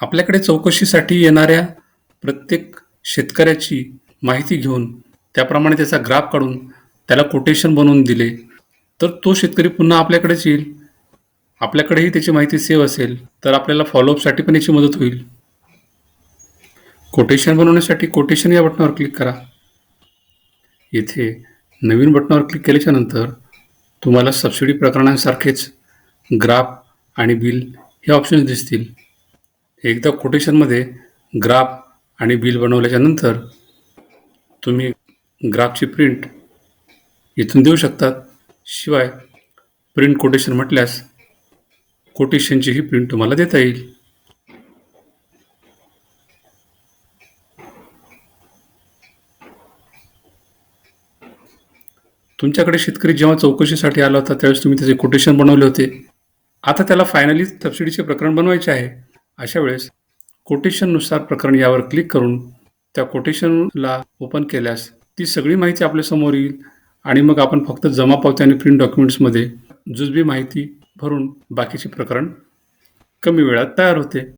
आपल्याकडे चौकशीसाठी येणाऱ्या प्रत्येक शेतकऱ्याची माहिती घेऊन त्याप्रमाणे त्याचा ग्राफ काढून त्याला कोटेशन बनवून दिले तर तो शेतकरी पुन्हा आपल्याकडेच येईल. आपल्याकडेही त्याची माहिती सेव्ह असेल तर आपल्याला फॉलोअपसाठी पण याची मदत होईल. कोटेशन बनवण्यासाठी कोटेशन या बटनावर क्लिक करा. येथे नवीन बटनावर क्लिक केल्याच्यानंतर तुम्हाला सबसिडी प्रकरणांसारखेच ग्राफ आणि बिल हे ऑप्शन्स दिसतील. एकदा कोटेशनमध्ये ग्राफ आणि बिल बनवल्याच्या नंतर तुम्ही ग्राफची प्रिंट इथून देऊ शकतात शिवाय प्रिंट कोटेशन म्हटल्यास कोटेशनची ही प्रिंट तुम्हाला देता येईल. तुमच्याकडे शेतकरी जेव्हा चौकशीसाठी आला होता त्यावेळेस तुम्ही त्याचे कोटेशन बनवले होते. आता त्याला फायनली सबसिडीचे प्रकरण बनवायचे आहे. अशा वेळेस कोटेशननुसार प्रकरण यावर क्लिक करून त्या कोटेशनला ओपन केल्यास ती सगळी माहिती आपल्यासमोर येईल आणि मग आपण फक्त जमा पावती आणि प्रिंट डॉक्युमेंट्समध्ये जुजबी माहिती भरून बाकीचे प्रकरण कमी वेळात तयार होते.